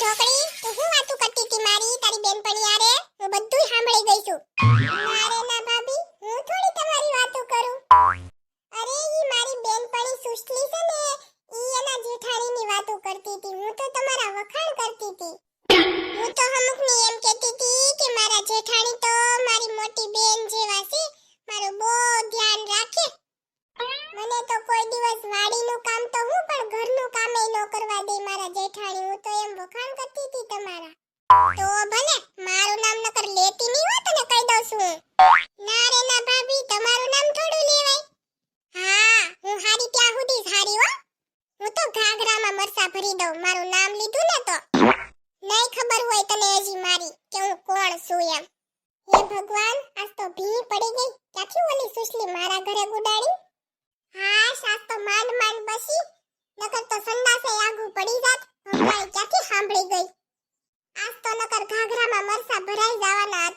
ઢોકળી? તું હું વાતું કરતી હતી મારી? તારી બેનપણી આરે હું બધું સાંભળી ગઈ છું. ના રે ના ભાભી, હું થોડી તમારી વાતો કરું. અરે, ઈ મારી બેનપણી સુશલી છે ને, ઈ એના જેઠાણીની વાતો કરતી હતી. હું તો તમારા વખાણ વખાણ કરતી હતી તમારા. તો ભલે, મારું નામ નકર લેતી નહીં હોત ને કહી દઉં છું. ના રે ના ભાભી, તમારું નામ થોડું લેવાય. હા, હું હારી ત્યાં સુધી હારી હો. હું તો ઘાઘરામાં મરસા ભરી દઉં, મારું નામ લીધું ને તો. નહીં ખબર હોય તને હજી મારી કે હું કોણ છું એમ. હે ભગવાન, આજ તો ભી પડી ગઈ. ક્યાંથી ઓલી સુશલી મારા ઘરે ગુડાડી? હા આજ તો માંડ માંડ બસી નકર તો સંડાસે આગુ પડી જાત હમણાં ક્યાંથી સાંભળી ગઈ આજ તો નકર ઘાઘરામાં મરસા ભરાઈ જવાના